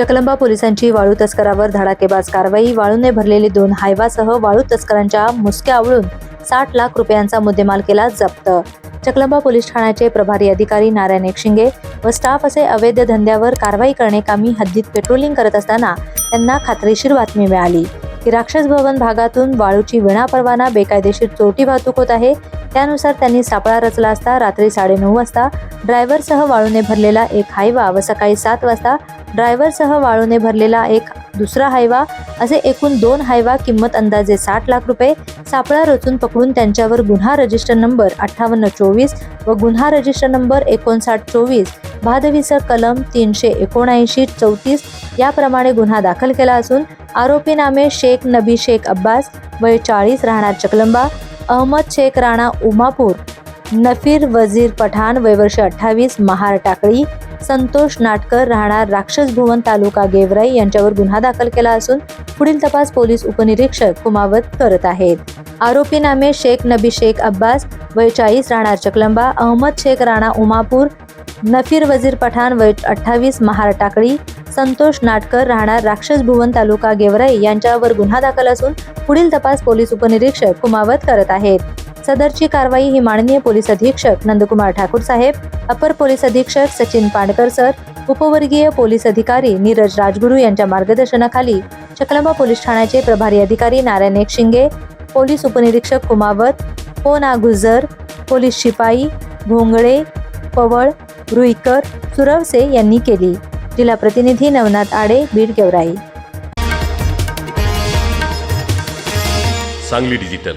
चकलंबा पोलिसांची वाळू तस्करावर धडाकेबाज कारवाई वाळूने भरलेले दोन हायवासह वाळू तस्करांच्या मुसक्या आवळून साठ लाख रुपयांचा मुद्देमाल केला जप्त. चकलंबा पोलीस ठाण्याचे प्रभारी अधिकारी नारायण एकशिंगे व स्टाफ असे अवैध धंद्यावर कारवाई करणे कामी हद्दीत पेट्रोलिंग करत असताना त्यांना खात्रीशीर बातमी मिळाली. की राक्षस भवन भागातून वाळूची विनापरवाना बेकायदेशीर चोरटी वाहतूक होत आहे त्यानुसार त्यांनी सापळा रचला असता रात्री साडेनऊ वाजता ड्रायव्हरसह वाळूने भरलेला एक हायवा व सकाळी सात वाजता ड्रायव्हरसह वाळूने भरलेला एक दुसरा हायवा असे एकूण दोन हायवा किंमत अंदाजे साठ लाख रुपये सापळा रचून पकडून त्यांच्यावर गुन्हा रजिस्टर नंबर अठ्ठावन्न चोवीस व गुन्हा रजिस्टर नंबर एकोणसाठ चोवीस भादवीसह कलम तीनशे एकोणऐंशी चौतीस याप्रमाणे गुन्हा दाखल केला असून आरोपी नामे शेख नबी शेख अब्बास वय चाळीस राहणार चकलंबा अहमद शेख राणा उमापूर नफीर वजीर पठाण वयवर्ष अठ्ठावीस महार टाकळी संतोष नाटकर राहणार राक्षस भुवन तालुका गेवराई यांच्यावर गुन्हा दाखल केला असून पुढील तपास पोलीस उपनिरीक्षक कुमावत करत आहेत. आरोपी नामे शेख नबी शेख अब्बास वय चाळीस राहणार चकलंबा अहमद शेख राणा उमापूर नफीर वजीर पठाण वय अठ्ठावीस महार टाकळी संतोष नाटकर राहणार राक्षस भुवन तालुका गेवराई यांच्यावर गुन्हा दाखल असून पुढील तपास पोलीस उपनिरीक्षक कुमावत करत आहेत. सदरची कारवाई ही माननीय पोलीस अधीक्षक नंदकुमार ठाकूर साहेब अपर पोलीस अधीक्षक सचिन पांडकर सर उपवर्गीय पोलीस अधिकारी नीरज राजगुरू यांच्या मार्गदर्शनाखाली चकलंबा पोलीस ठाण्याचे प्रभारी अधिकारी नारायण एक शिंगे पोलीस उपनिरीक्षक कुमावत पोना गुजर पोलीस शिपाई भोंगळे पवळ रुईकर सुरवसे यांनी केली. जिल्हा प्रतिनिधी नवनाथ आडे बीड गेवराई. सांगली डिजिटल.